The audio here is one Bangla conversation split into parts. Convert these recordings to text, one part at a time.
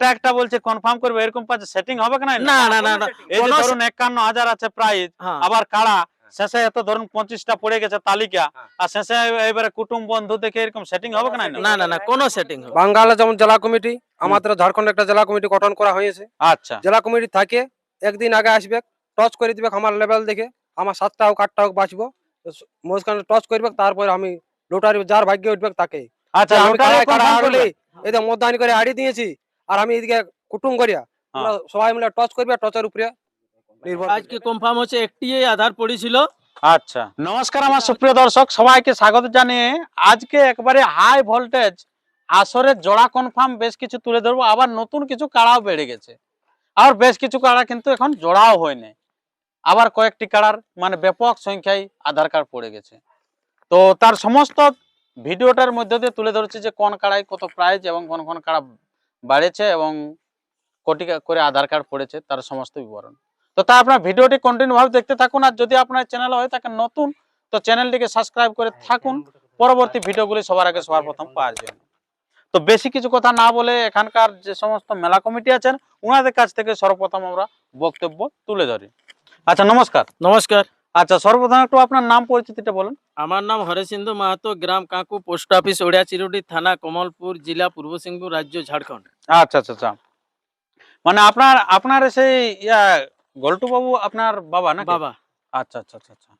একটা একটা বলছে কনফার্ম করবে এরকম পাচ্ছে সেটিং হবে না? না না না এই যে ধরুন আছে প্রাইস হ্যাঁ। আবার কাড়া শেষে এত ধরুন পঁচিশটা পড়ে গেছে তালিকা হ্যাঁ। আর শেষে এবারে কুটুম বন্ধু দেখে এরকম সেটিং হবে না? না না না কোনো সেটিং হবে বাঙ্গালে যেমন জেলা কমিটি আমাদের ঝাড়খণ্ড একটা জেলা কমিটি গঠন করা হয়েছে। আচ্ছা। জেলা কমিটি থাকে একদিন আগে আসবে টচ করে দিবে আমার লেভেল দেখে আমার সাতটা হোক আটটা হোক বাঁচবো। মাঝখানে টচ করবে তারপরে আমি লোটারি যার ভাগ্যে উঠবে তাকে। আচ্ছা এদের মতদানি করে আড়ি দিয়েছি আর আমি এদিকে কুটুম করিয়া সবাই মিলে টচ করবে টচের উপরে। আজকে কনফার্ম হচ্ছে একটি আধার পড়েছিল। আচ্ছা। নমস্কার আমার সুপ্রিয় দর্শক সবাইকে স্বাগত জানিয়ে আজকে একবারে হাই ভোল্টেজ আসরের জোড়া কনফার্ম বেশ কিছু তুলে ধরবো। আবার নতুন কিছু কাড়াও বেড়ে গেছে। আর বেশ কিছু কাড়া কিন্তু এখন জোড়াও হয়নি। আবার কয়েকটি কাড়ার মানে ব্যাপক সংখ্যায় আধার কার্ড পড়ে গেছে। তো তার সমস্ত ভিডিওটার মধ্যে দিয়ে তুলে ধরছি যে কোন কাড়ায় কত প্রাইজ এবং কোন কোন কাড়া বাড়েছে এবং কোটি করে আধার কার্ড পড়েছে তার সমস্ত বিবরণ। তো তা আপনার ভিডিওটি কন্টিনিউ ভাবে দেখতে থাকুন আর যদি আপনার চ্যানেল হয়ে থাকে নতুন তো চ্যানেলটিকে সাবস্ক্রাইব করে থাকুন। পরবর্তী ভিডিওগুলি সবার আগে সবার প্রথম পাওয়ার জন্য। তো বেশি কিছু কথা না বলে এখানকার যে সমস্ত মেলা কমিটি আছেন ওনাদের কাছ থেকে সর্বপ্রথম আমরা বক্তব্য তুলে ধরি। আচ্ছা নমস্কার। নমস্কার। আচ্ছা সর্বপ্রথম একটু আপনার নাম পরিচিতিটা বলুন। আমার নাম হরেসিন্ধু মাহাতো গ্রাম কাঁকু পোস্ট অফিস ওড়িয়া চিরুডি থানা কমলপুর জেলা পূর্ব সিংহপুর রাজ্য ঝাড়খণ্ড। আচ্ছা আচ্ছা আচ্ছা। মানে আপনার আপনার সেই ইয়া গল্টু বাবু আপনার বাবা না বাবা। আচ্ছা আচ্ছা আচ্ছা আচ্ছা।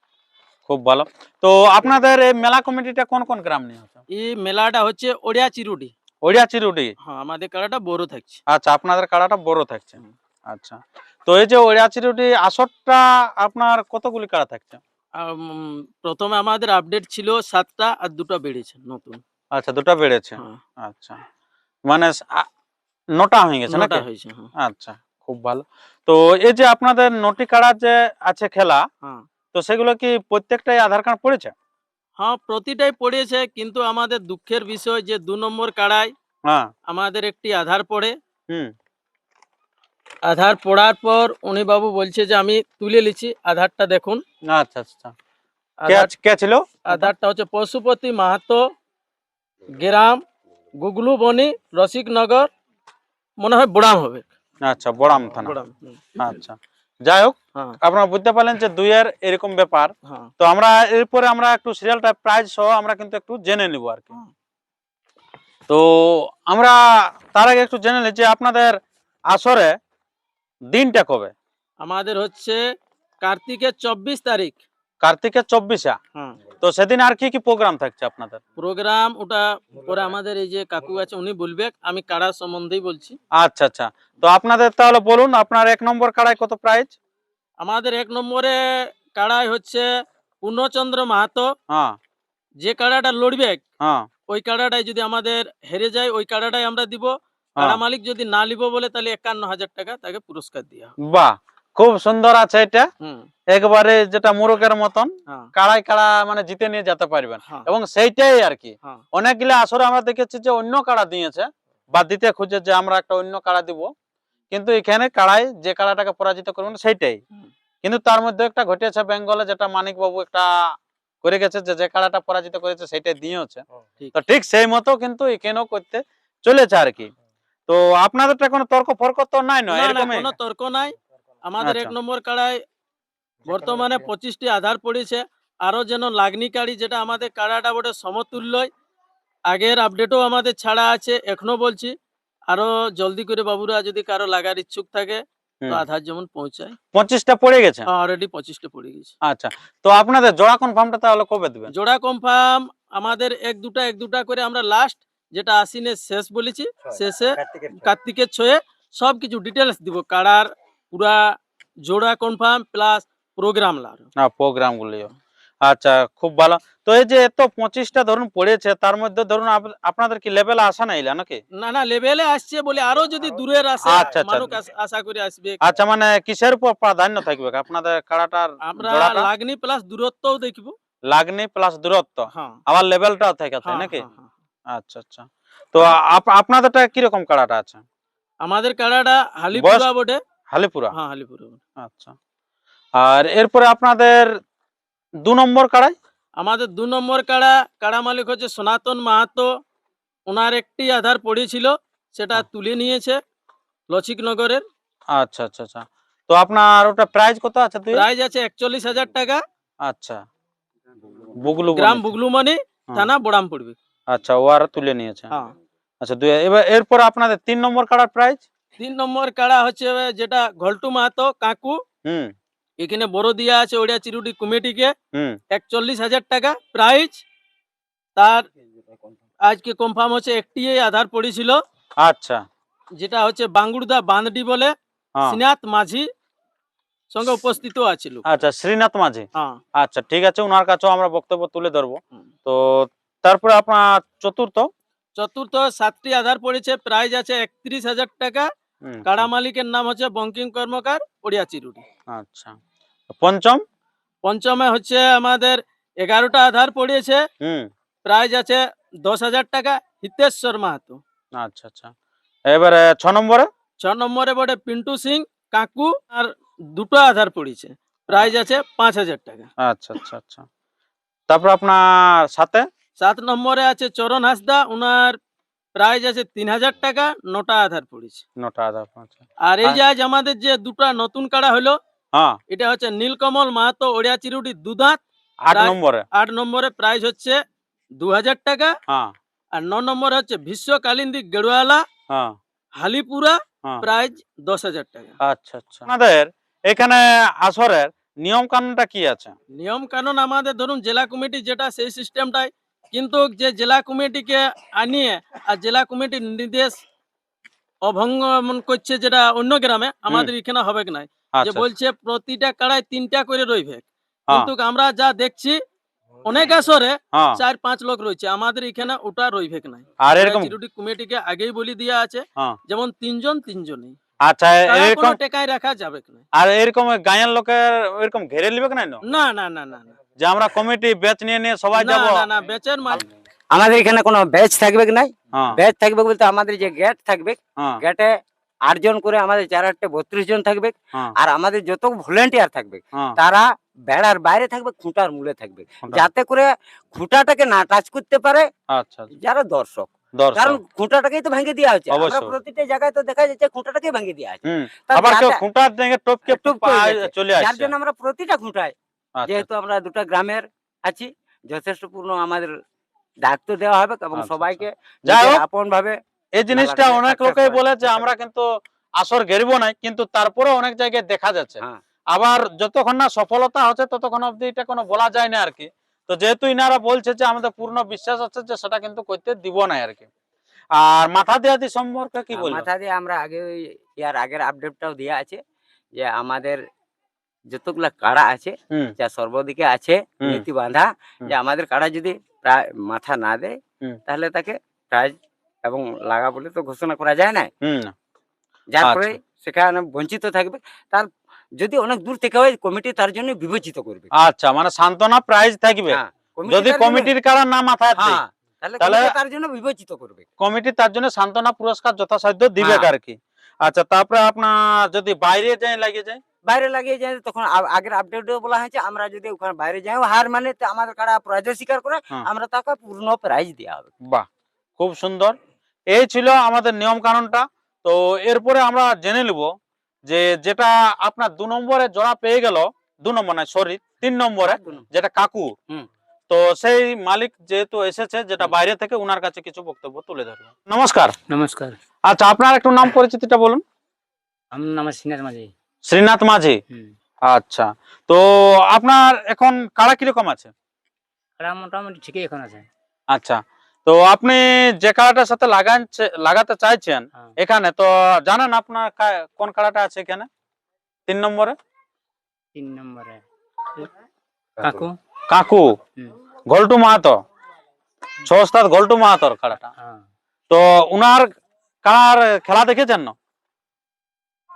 খুব ভালো। তো আপনাদের এই মেলা কমিটিটা কোন কোন গ্রাম নিয়ে আছে এই মেলাটা হচ্ছে ওড়িয়া চিরুডি ওড়িয়া চিরুডি হ্যাঁ আমাদের কাড়াটা বড় থাকছে। আচ্ছা আপনাদের কাড়াটা বড় থাকছে। আচ্ছা। তো এই যে ওড়িয়া চিরুডি আসরটা আপনার কতগুলি কাড়া থাকছে? প্রথমে আমাদের আপডেট ছিল সাতটা আর দুটো বেড়েছে নতুন। আচ্ছা দুটো বেড়েছে? হ্যাঁ। আচ্ছা। মানে নটা হয়ে গেছে নটা হয়েছে হ্যাঁ। আচ্ছা খুব ভালো। তো এই যে আপনাদের নটি কাড়া যে আছে খেলা হ্যাঁ। তো সেগুলো কি প্রত্যেকটাই আধার কার্ড পড়েছে? হ্যাঁ প্রতিটাই পড়েছে কিন্তু আমাদের দুঃখের বিষয় যে দু নম্বর কাড়ায় হ্যাঁ। আমাদের একটি আধার পড়ে। হুম। আধার পড়ার পর উনি বাবু বলছে যে আমি তুলে লিছি আধারটা দেখুন। আচ্ছা আচ্ছা। কে ছিল? আধারটা হচ্ছে পশুপতি মাহাতো গ্রাম গুগলু বনি রসিকনগর মনে হয় বোড়াম হবে। আচ্ছা বড়াম থানা। আচ্ছা। যাই হোক হ্যাঁ। আপনারা বুঝতে পারলেন যে দুইয়ের এরকম ব্যাপার। হ্যাঁ। তো আমরা এরপরে আমরা একটু সিরিয়ালটা প্রাইজ সহ আমরা কিন্তু একটু জেনে নিব আর কি। তো আমরা তার আগে একটু জেনে নিই যে আপনাদের আসরে দিনটা কবে? আমাদের হচ্ছে কার্তিকের চব্বিশ তারিখ। কার্তিকের চব্বিশা? হ্যাঁ। তো সেদিন আর কি কি প্রোগ্রাম থাকছে আপনাদের? প্রোগ্রাম ওটা পরে আমাদের এই যে কাকু আছে উনি বলবে আমি কাড়া সম্বন্ধেই বলছি। আচ্ছা আচ্ছা। তো আপনাদের তাহলে বলুন আপনার এক নম্বর কাড়ায় কত প্রাইজ আমাদের এক নম্বরে কাড়াই হচ্ছে পূর্ণচন্দ্র মাহাতো। হ্যাঁ। যে কাড়াটা লড়বে হ্যাঁ। ওই কাড়াটাই যদি আমাদের হেরে যায় ওই কাড়াটাই আমরা দিব। হ্যাঁ। মালিক যদি না নিব বলে তাহলে একান্ন হাজার টাকা তাকে পুরস্কার হবে। বাহ খুব সুন্দর আছে এটা। একবারে যেটা মুরগের মতন হ্যাঁ। কাড়াই কাড়া মানে জিতে নিয়ে যেতে পারবেন। হ্যাঁ। এবং সেইটাই আর কি। অনেকগুলো আসরে আমরা দেখেছি যে অন্য কাড়া দিয়েছে বা দিতে খুঁজে যে আমরা একটা অন্য কাড়া দিব। কিন্তু এখানে কাড়াই যে কাড়াটাকে পরাজিত করবেন সেইটাই। কিন্তু তার মধ্যে একটা ঘটেছে বেঙ্গলে যেটা মানিক বাবু একটা করে গেছে যে যে কাড়াটা পরাজিত করেছে সেইটাই দিয়েছে তো ঠিক সেই মতো কিন্তু এখানেও করতে চলেছে আর কি। তো আপনাদেরটা কোনো তর্ক ফর্ক তো নাই নয় না না কোনো তর্ক নাই। আমাদের এক আচ্ছা। নম্বর কাড়ায় বর্তমানে পঁচিশটি আধার পড়েছে। আরও যেন লাগনি কাড়ি যেটা আমাদের কাড়াটা বটে সমতুল্যই। আগের আপডেটও আমাদের ছাড়া আছে এখনও বলছি। আরও জলদি করে বাবুরা যদি কারও লাগার ইচ্ছুক থাকে তো আধার যেমন পৌঁছায়। পঁচিশটা পড়ে গেছে? অলরেডি পঁচিশটা পড়ে গেছে। আচ্ছা। তো আপনাদের জোড়া কনফার্মটা তাহলে কবে দেবেন? জোড়া কনফার্ম আমাদের এক দুটা এক দুটা করে আমরা লাস্ট যেটা আশ্বিনের শেষ বলেছি শেষে কার্তিকের ছয়ে। সব কিছু ডিটেলস দিব। কাড়ার পুরা জোড়া কনফার্ম প্লাস প্রোগ্রাম না প্রোগ্রাম গুলিও। আচ্ছা খুব ভালো। তো এই যে এত পঁচিশটা ধরুন পড়েছে তার মধ্যে ধরুন আপ- আপনাদের কি লেভেল আসা না নাকি? না না লেভেলে আসছে বলে আরও যদি দূরের আসে আচ্ছা, আচ্ছা। মানুষ আস- আশা করে আসবে। আচ্ছা মানে কিসের উপর প্রাধান্য থাকবে? আপনাদের কাড়াটার আমরা লাগনি প্লাস দূরত্বও দেখব। লাগনি প্লাস দূরত্ব। হ্যাঁ। আবার লেভেলটাও থাকে হ্যাঁ, নাকি? হ্যাঁ। আচ্ছা আচ্ছা। তো আপ- আপনাদেরটা কীরকম কাড়াটা আছে? আমাদের কাড়াটা হালিপুরা বটে। হালিপুরা? হ্যাঁ হালিপুরা। আচ্ছা। আর এরপরে আপনাদের দু নম্বর কাড়াই? আমাদের দু নম্বর কাড়া কাড়া মালিক হচ্ছে সনাতন মাহাতো। ওনার একটি আধার পড়েছিল সেটা। তুলে নিয়েছে লচিক নগরের। আচ্ছা আচ্ছা আচ্ছা। তো আপনার ওটা প্রাইস কত আছে তুই প্রাইস আছে একচল্লিশ হাজার টাকা। আচ্ছা। বুগলু গ্রাম। বুগলুমণি। থানা বোড়াম পড়বে আচ্ছা ও আর তুলে নিয়েছে। হ্যাঁ। আচ্ছা দুই এবার এরপর আপনাদের তিন নম্বর কাড়ার প্রাইস তিন নম্বর কাড়া হচ্ছে যেটা ঘল্টু মাহাতো কাকু। হুম। এখানে বড় দিয়া আছে ওড়িয়া চিরুটি কমিটিকে। একচল্লিশ হাজার টাকা প্রাইজ তার আজকে কনফার্ম হচ্ছে একটি আধার পড়েছিল। আচ্ছা। যেটা হচ্ছে বাঙ্গুড়দা বাঁধডি বলে হ্যাঁ। শ্রীনাথ মাঝি সঙ্গে উপস্থিত আছিল। আচ্ছা শ্রীনাথ মাঝি। হ্যাঁ। আচ্ছা ঠিক আছে ওনার কাছেও আমরা বক্তব্য তুলে ধরবো। তো তারপরে আপনার চতুর্থ? চতুর্থ সাতটি আধার পড়েছে প্রাইজ আছে একত্রিশ হাজার টাকা। কাড়া মালিকের নাম হচ্ছে বঙ্কিম কর্মকার ওড়িয়া চিরুটি আচ্ছা। পঞ্চম? পঞ্চমে হচ্ছে আমাদের এগারোটা আধার পড়েছে হুম। প্রাইজ আছে দশ হাজার টাকা হিতেশ্বর মাহাতো। আচ্ছা আচ্ছা। এবারে ছ নম্বরে? ছ নম্বরে বটে পিন্টু সিং কাকু আর দুটো আধার পড়েছে প্রাইজ আছে পাঁচ হাজার টাকা। আচ্ছা আচ্ছা আচ্ছা। তারপর আপনার সাথে সাত নম্বরে আছে চরণ হাসদা উনার প্রাইজ আছে তিন হাজার টাকা নটা আধার পড়েছে। নটা আধার আর এই আর- যে আজ আমাদের যে দুটো নতুন কাড়া হলো হ্যাঁ। এটা হচ্ছে নীলকমল মাহাতো ওড়িয়া চিরুটি দুদাঁত আট নম্বরে। আট নম্বরে প্রাইজ হচ্ছে দু হাজার টাকা। হ্যাঁ। আর ন নম্বরে হচ্ছে বিশ্ব কালিন্দি গেড়ুয়ালা হ্যাঁ। হালিপুরা হ্যাঁ। প্রাইজ দশ হাজার টাকা। আচ্ছা আচ্ছা। আমাদের এখানে আসরের নিয়ম কানুনটা কি আছে? নিয়ম কানুন আমাদের ধরুন জেলা কমিটি যেটা সেই সিস্টেমটাই কিন্তু যে জেলা কমিটিকে আনিয়ে আর জেলা কমিটির নির্দেশ অভঙ্গমন করছে যেটা অন্য গ্রামে আমাদের এখানে হবে নাই? যে আচ্ছা বলছে প্রতিটা কাড়ায় তিনটা করে রইবে। হ্যাঁ। কিন্তু আমরা যা দেখছি অনেক আসরে হ্যাঁ। চার পাঁচ লোক রয়েছে আমাদের এখানে ওটা রইবে নাই? আর এরকম? চিরুটি কমিটিকে আগেই বলি দিয়া আছে হ্যাঁ। যেমন তিনজন তিনজনই। আচ্ছা এরকম টেকায় রাখা যাবে কি না আর এরকম গায়ের লোকের এরকম ঘেরে নিবে না না? না না না না না। যে আমরা কমিটি বেচ নিয়ে নিয়ে সবাই যাব। না না মাল আমাদের এখানে কোনো ব্যাচ থাকবে কি নাই? হ্যাঁ। ব্যাচ থাকবে বলতে আমাদের যে গেট থাকবে হ্যাঁ। গেটে আটজন করে আমাদের চার আটটে বত্রিশ জন থাকবে। হ্যাঁ। আর আমাদের যত ভলেন্টিয়ার থাকবে হ্যাঁ। তারা বেড়ার বাইরে থাকবে খুঁটার মূলে থাকবে। যাতে করে খুঁটাটাকে না টাচ করতে পারে আচ্ছা যারা দর্শক। কারণ খুঁটাটাকেই তো ভেঙে দেওয়া হচ্ছে। আমরা প্রতিটা জায়গায় তো দেখা যাচ্ছে খুঁটাটাকে ভেঙে দেওয়া। চলে যার জন্য আমরা প্রতিটা খুঁটায় আচ্ছা যেহেতু আমরা দুটো গ্রামের আছি যথেষ্ট পূর্ণ আমাদের দায়িত্ব দেওয়া হবে এবং আচ্ছা, সবাইকে আপন ভাবে এই জিনিসটা অনেক হয়, বলে যে আমরা কিন্তু আসর ঘেরবো নাই কিন্তু তারপরে অনেক জায়গায় দেখা যাচ্ছে। হ্যাঁ। আবার যতক্ষণ না সফলতা হচ্ছে ততক্ষণ অব্দি এটা কোনো বলা যায় না আর কি। তো যেহেতু ইনারা বলছে যে আমাদের পূর্ণ বিশ্বাস আছে যে সেটা কিন্তু করতে দিব না আর কি। আর মাথা দেওয়াদি সম্পর্কে কি বলব মাথা দিয়ে আমরা আগে ইয়ার আগের আপডেটটাও দেওয়া আছে যে আমাদের যতগুলা কাড়া আছে যা সর্বদিকে আছে নীতি বাঁধা যে আমাদের কাড়া যদি প্রায় মাথা না দেয় তাহলে তাকে প্রাইজ এবং লাগা বলে তো ঘোষণা করা যায় না। যার আচ্ছা। পরে সেখানে বঞ্চিত থাকবে। তার যদি অনেক দূর থেকে হয় কমিটি তার জন্য বিবেচিত করবে। আচ্ছা মানে সান্ত্বনা প্রাইজ থাকবে। হ্যাঁ, যদি কমিটির কারা না মাথায় হ্যাঁ তাহলে তার জন্য বিবেচিত করবে। কমিটি তার জন্য সান্ত্বনা পুরস্কার যথাসাধ্য দিবে হ্যাঁ। আর কি আচ্ছা তারপরে আপনার যদি বাইরে যায় লাগে যায় বাইরে লাগিয়ে যায় তখন আগের আপডেটও বলা হয়েছে আমরা যদি ওখানে বাইরে যাই হার মানে আমাদের কারা পরাজয় স্বীকার করে। আমরা তাকে পূর্ণ প্রাইজ দেওয়া হবে। বাহ খুব সুন্দর। এই ছিল আমাদের নিয়ম কানুনটা তো এরপরে আমরা জেনে নিব যে যেটা আপনার দু নম্বরে জোড়া পেয়ে গেল দু নম্বর নয় সরি তিন নম্বরে যেটা কাকু। তো সেই মালিক যেহেতু এসেছে যেটা বাইরে থেকে উনার কাছে কিছু বক্তব্য তুলে ধরবো। নমস্কার। নমস্কার। আচ্ছা আপনার একটু নাম পরিচিতিটা বলুন। আমার নাম সিনার মাঝি। শ্রীনাথ মাঝি? আচ্ছা। তো আপনার এখন কাড়া কীরকম আছে? কাড়া মোটামুটি ঠিকই এখন আছে। আচ্ছা। তো আপনি যে কাড়াটার সাথে লাগান লাগাতে চাইছেন হ্যাঁ। এখানে তো জানেন আপনার কোন কাড়াটা আছে এখানে? তিন নম্বরে? তিন নম্বরে। কাকু। কাকু। ঘল্টু মাহাতো? ছস্তাদ ঘল্টু মাহাতোর কাড়াটা। হ্যাঁ। তো উনার কাড়ার খেলা দেখেছেন? না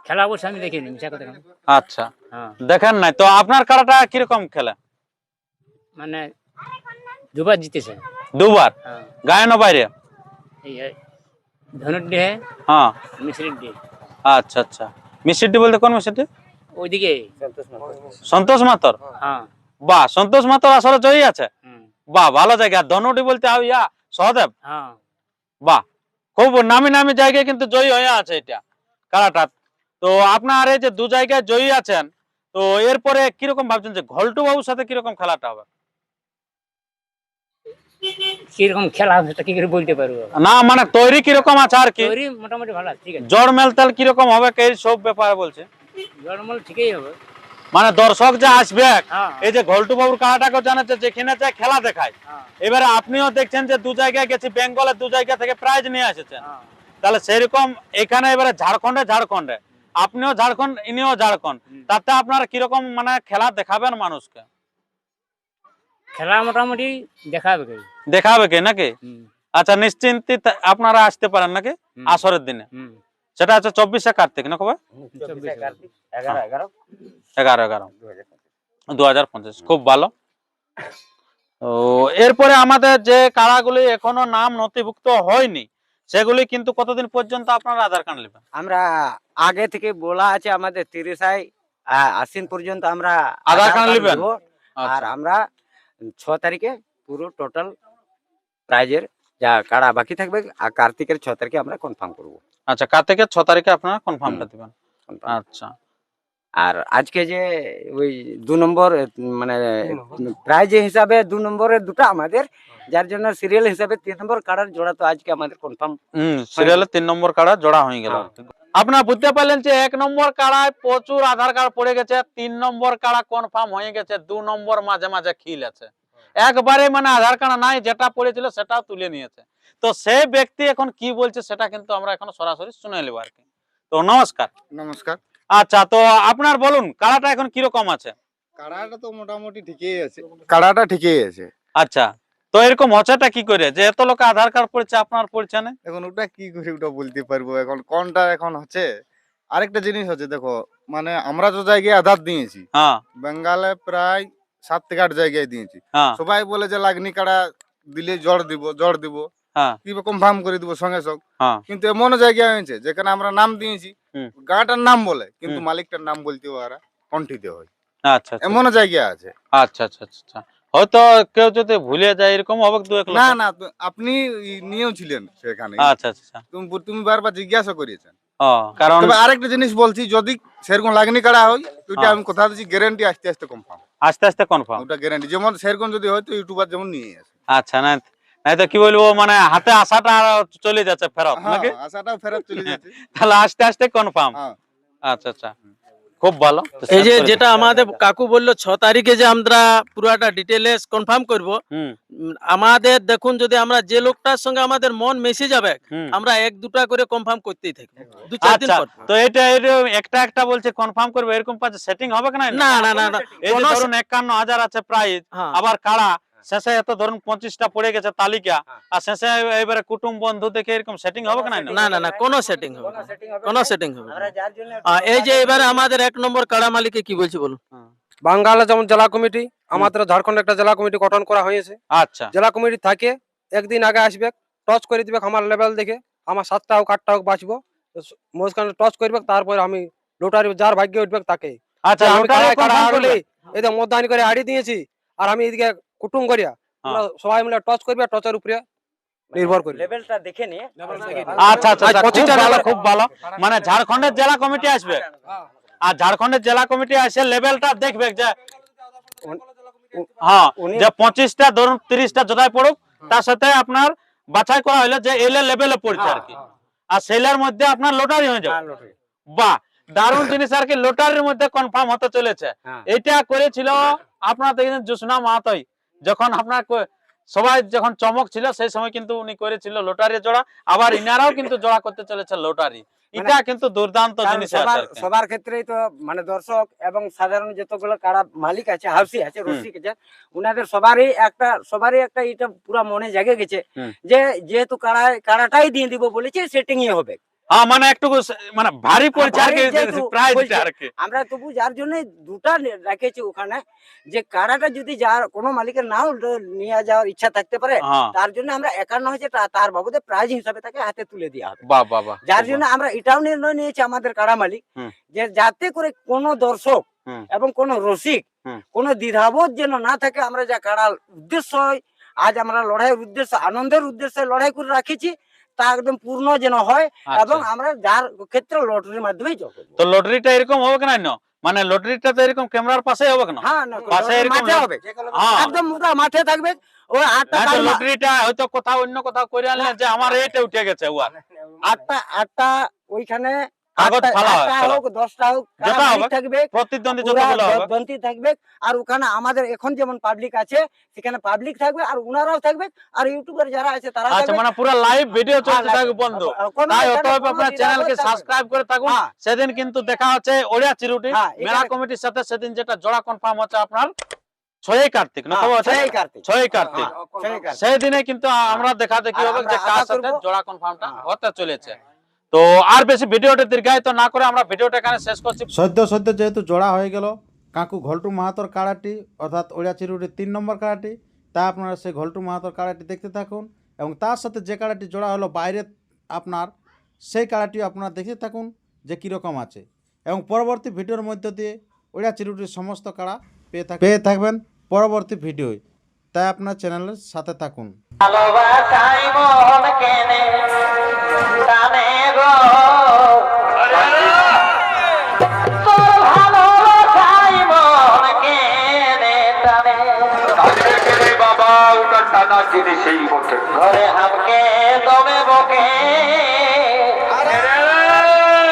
খেলা অবশ্য আমি দেখিনি মিশা কথা আচ্ছা। হ্যাঁ। দেখেন নাই তো আপনার কাড়াটা কীরকম খেলে? মানে দুবার জিতেছে। দুবার? হ্যাঁ। গায়নো বাইরে? ধনুর হ্যাঁ। মিশ্রির আচ্ছা আচ্ছা। বলতে কোন ওইদিকে। সন্তোষ মাতর হ্যাঁ। বাহ সন্তোষ মাতর আসলে জয়ী আছে? হুম। বাহ ভালো জায়গা। ধনুটি বলতে আও ইয়া সহদেব? হ্যাঁ। বাহ খুব নামি নামি জায়গায় কিন্তু জয়ী হয়ে আছে এটা। কাড়াটা তো আপনার এই যে দু জায়গায় জয়ী আছেন তো এরপরে কীরকম ভাবছেন যে ঘল্টু বাবুর সাথে কীরকম খেলাটা হবে? কীরকম খেলা হবে কি করে বলতে পারব? না মানে তৈরি কীরকম আছে আর কি? তৈরি মোটামুটি ভালো ঠিক আছে। জড় মেলতাল কীরকম হবে সব ব্যাপারে বলছে? জলমল ঠিকই হবে। মানে দর্শক যে আসবে হ্যাঁ। এই যে ঘল্টু বাবুর কাড়াটাকে জানাচ্ছে যেখানে যায় খেলা দেখায়। হ্যাঁ, এবারে আপনিও দেখছেন যে দু জায়গায় গেছি বেঙ্গলের দু জায়গা থেকে প্রাইজ নিয়ে এসেছেন। হ্যাঁ। তাহলে সেরকম এখানে এবারে ঝাড়খণ্ডে ঝাড়খণ্ডে। আপনিও ঝাড়খণ্ড ইনিও ঝাড়খণ্ড। তাতে আপনার কীরকম মানে খেলা দেখাবেন মানুষকে? খেলা মোটামুটি দেখাবে কি? দেখাবে কি নাকি? আচ্ছা নিশ্চিন্তিত আপনারা আসতে পারেন নাকি আসরের দিনে? সেটা হচ্ছে চব্বিশে কার্তিক না কবে এগারো এগারো। এগারো এগারো। দু হাজার পঁচিশ খুব ভালো। তো এরপরে আমাদের যে কাড়াগুলি এখনও নাম নথিভুক্ত হয়নি সেগুলি কিন্তু কতদিন পর্যন্ত আপনারা আধার কার্ড নেবেন? আমরা আগে থেকে বলা আছে আমাদের তিরিশাই আশ্বিন পর্যন্ত আমরা আধার কার্ড নেবেন? আর আচ্ছা। আমরা ছ তারিখে পুরো টোটাল প্রাইজের যা কারা বাকি থাকবে আর কার্তিকের ছ তারিখে আমরা কনফার্ম করব। আচ্ছা কার্তিকের ছ তারিখে আপনারা কনফার্মটা দিবেন। আচ্ছা। আর আজকে যে ওই দু নম্বর মানে প্রাইজ হিসাবে দু নম্বরের দুটো আমাদের যার জন্য সিরিয়াল হিসাবে তিন নম্বর কাড়ার জোড়া তো আজকে আমাদের কনফার্ম হম সিরিয়ালে তিন নম্বর কাড়া জোড়া হয়ে গেল। হ্যাঁ। আপনারা বুঝতে পারলেন যে এক নম্বর কাড়ায় প্রচুর আধার কার্ড পড়ে গেছে তিন নম্বর কাড়া কনফার্ম হয়ে গেছে দু নম্বর মাঝে মাঝে খিল আছে। একবারে মানে আধার কার্ড নাই যেটা পড়েছিল সেটাও তুলে নিয়েছে। তো সেই ব্যক্তি এখন কি বলছে সেটা কিন্তু আমরা এখন সরাসরি শুনে নেব আর কি। তো নমস্কার। নমস্কার। আচ্ছা তো আপনার বলুন কাড়াটা এখন কীরকম আছে? কাড়াটা তো মোটামুটি ঠিকই আছে। কাড়াটা ঠিকই আছে। আচ্ছা। তো এরকম হচ্ছেটা কি করে? যে এত লোক আধার কার্ড পড়ছে আপনার পড়ছে না? এখন ওটা কি করে ওটা বলতে পারব? এখন কোনটা এখন হচ্ছে? আরেকটা জিনিস হচ্ছে দেখো মানে আমরা যে জায়গায় আধার দিয়েছি হ্যাঁ। বেঙ্গালে প্রায় সাত থেকে আট জায়গায় দিয়েছি। হ্যাঁ। সবাই বলে যে লাগনি কাড়া দিলে জড় দিব জড় দিব। কনফার্ম করে দিব সঙ্গে সঙ্গে। কিন্তু এমন জায়গায় হয়েছে যেখানে আমরা নাম দিয়েছি গাটার নাম বলে কিন্তু মালিকটার নাম বলতে ওরা কণ্ঠিত হয়। আচ্ছা। এমন জায়গায় আছে। আচ্ছা আচ্ছা আচ্ছা আচ্ছা। হয়তো কেউ যদি ভুলে যায় এরকম হবে দু এক না না আপনি নিয়েও ছিলেন সেখানে। আচ্ছা আচ্ছা আচ্ছা। তুমি তুমি বারবার জিজ্ঞাসা করিয়েছেন। কারণ তবে আরেকটা জিনিস বলছি যদি সেরকম লাগনি কাড়া হয় ওইটা হ্যাঁ। আমি কথা দিচ্ছি গ্যারান্টি আস্তে আস্তে কনফার্ম আস্তে আস্তে কনফার্ম ওটা গ্যারান্টি যেমন সেরকম যদি হয় তো ইউটিউবার যেমন নিয়ে আসে। আচ্ছা না নাই তো কি বলব মানে হাতে আর চলে যাচ্ছে ফেরত হ্যাঁ নাকি? আশাটাও ফেরত চলে যাচ্ছে। তাহলে আস্তে আস্তে কনফার্ম হ্যাঁ। আচ্ছা আচ্ছা। খুব ভালো। এই যে যেটা আমাদের কাকু বলল ছ তারিখে যে আমরা পুরাটা ডিটেলস কনফার্ম করব আমাদের দেখুন যদি আমরা যে লোকটার সঙ্গে আমাদের মন মিশে যাবে আমরা এক দুটা করে কনফার্ম করতেই থাকব। দু চার দিন আচ্ছা পর। তো এটা এটা একটা একটা বলছে কনফার্ম করবে এরকম পাচ্ছে সেটিং হবে কি না? না না না না। এই ধরুন একান্ন হাজার আছে প্রাইস হ্যাঁ। আবার কাড়া শেষে এত ধরুন পঁচিশটা পড়ে গেছে তালিকা হ্যাঁ। আর শেষে এবারে কুটুম বন্ধু দেখে এরকম সেটিং হবে না? না না না কোনো সেটিং হবে কোনো সেটিং হবে এই যে এবারে আমাদের এক নম্বর কাড়া মালিকে কি বলছি বলুন? বাঙ্গালে যেমন জেলা কমিটি আমাদের ঝাড়খণ্ডে একটা জেলা কমিটি গঠন করা হয়েছে। আচ্ছা। জেলা কমিটি থাকে একদিন আগে আসবে টচ করে দিবে আমার লেভেল দেখে আমার সাতটা হোক আটটা হোক বাঁচবো। মজখানে টচ করবে তারপরে আমি লোটারি যার ভাগ্যে উঠবে তাকে। আচ্ছা আমি ওটারও কাড়ায় কাড়া confirm হারলে? করবেন? এই যে করে আড়ি দিয়েছি আর আমি এদিকে কুটুম করিয়া সবাই মিলে টচ করবে টচের উপরে নির্ভর করি লেভেলটা দেখে নিয়ে আচ্ছা আচ্ছা আজ আচ্ছা, খুব পঁচিশটা ভালো খুব ভালো। মানে ঝাড়খণ্ডের জেলা কমিটি আসবে। আর ঝাড়খণ্ডের জেলা কমিটি আসে লেভেলটা দেখবে যে হ্যাঁ যে পঁচিশটা ধরুন তিরিশটা পড়ুক তার সাথে আপনার বাছাই করা হলো যে এলে লেভেলে পড়ছে আর কি। আর সেলের মধ্যে আপনার লোটারি হয়ে যাবে। বাহ দারুণ জিনিস আর কি লোটারির মধ্যে কনফার্ম হতে চলেছে। হ্যাঁ। এটা করেছিল আপনার জোসনা মাহাতই। যখন আপনার সবাই যখন চমক ছিল সেই সময় কিন্তু উনি করেছিল লোটারি জোড়া। আবার ইনারাও কিন্তু জোড়া করতে চলেছে লোটারি। এটা কিন্তু দুর্দান্ত জিনিস সবার ক্ষেত্রেই তো মানে দর্শক এবং সাধারণ যতগুলো কারা মালিক আছে হাউসি আছে। রসিক আছে উনাদের সবারই একটা সবারই একটা এটা পুরো মনে জাগে গেছে যে যেহেতু কারা কারাটাই দিয়ে দিব বলেছে সেটিংই হবে। হ্যাঁ মানে একটু মানে ভারী পড়ছে আর কি প্রাইসটা আর কি। আমরা তবু যার জন্য দুটা রেখেছি ওখানে যে কাড়াটা যদি যার কোনো মালিকের নাও নিয়ে যাওয়ার ইচ্ছা থাকতে পারে হ্যাঁ। তার জন্য আমরা একান্ন হাজার তার বাবদে প্রাইজ হিসাবে তাকে হাতে তুলে দেওয়া হবে। বাহ বাহ বাহ যার জন্য আমরা এটাও নির্ণয় নিয়েছি আমাদের কারা মালিক যে যাতে করে কোনো দর্শক এবং কোনো রসিক। কোনো দ্বিধাবোধ যেন না থাকে আমরা যা কাড়ার উদ্দেশ্য হয় আজ আমরা লড়াইয়ের উদ্দেশ্য আনন্দের উদ্দেশ্যে লড়াই করে রাখেছি তা একদম পূর্ণ যেন হয় এবং আচ্ছা আমরা যার ক্ষেত্রে লটারির মাধ্যমে জব তো লটারিটা এরকম হবে কিনা মানে লটারিটা তো এরকম ক্যামেরার পাশে হবে কিনা হ্যাঁ না, পাশে এরকম হবে। হ্যাঁ। একদম মোটা মাঠে থাকবে। ওই আটটা হ্যাঁ, লটারিটা হয়তো কোথাও অন্য কোথাও করে আনলে যে আমার এইটা উঠে গেছে ওয়া আটটা আটটা ওইখানে কাগজ ফালা। হোক দশটা হোক থাকবে প্রতিদ্বন্দ্বী থাকবে আর ওখানে আমাদের এখন যেমন পাবলিক আছে সেখানে পাবলিক থাকবে আর উনারাও থাকবে আর ইউটিউবার যারা আছে তারা আচ্ছা মানে পুরো লাইভ ভিডিও চলতে হ্যাঁ, থাকবে বন্ধু তাই অতএব আপনার চ্যানেলকে সাবস্ক্রাইব করে থাকুন হ্যাঁ। সেদিন কিন্তু দেখা হচ্ছে ওড়িয়া চিরুটি হ্যাঁ, মেলা কমিটির সাথে সেদিন যেটা জোড়া কনফার্ম হচ্ছে আপনার ছয়ই কার্তিক না ছয়ই কার্তিক। ছয়ই কার্তিক। সেই দিনে কিন্তু আমরা দেখা দেখি হবে যে কার সাথে জোড়া কনফার্মটা। হতে চলেছে তো আর বেশি ভিডিওটা দীর্ঘায়িত না করে আমরা ভিডিওটা এখানে শেষ করছি। সদ্য সদ্য যেহেতু জোড়া হয়ে গেল কাকু ঘল্টু মাহাতর কাড়াটি অর্থাৎ ওড়িয়া চিরুটির তিন নম্বর কাড়াটি তা আপনারা সেই ঘল্টু মাহাতর কাড়াটি দেখতে থাকুন এবং তার সাথে যে কাড়াটি জোড়া হলো বাইরে আপনার সেই কাড়াটিও আপনারা দেখতে থাকুন যে কীরকম আছে। এবং পরবর্তী ভিডিওর মধ্য দিয়ে ওড়িয়া চিরুটির সমস্ত কাড়া পেয়ে থাক পেয়ে থাকবেন পরবর্তী ভিডিওয়। তাই আপনার চ্যানেলের সাথে থাকুন। বাবা ওটা টানা জিনিস এই মধ্যে ঘরে হামকে তবে বকে।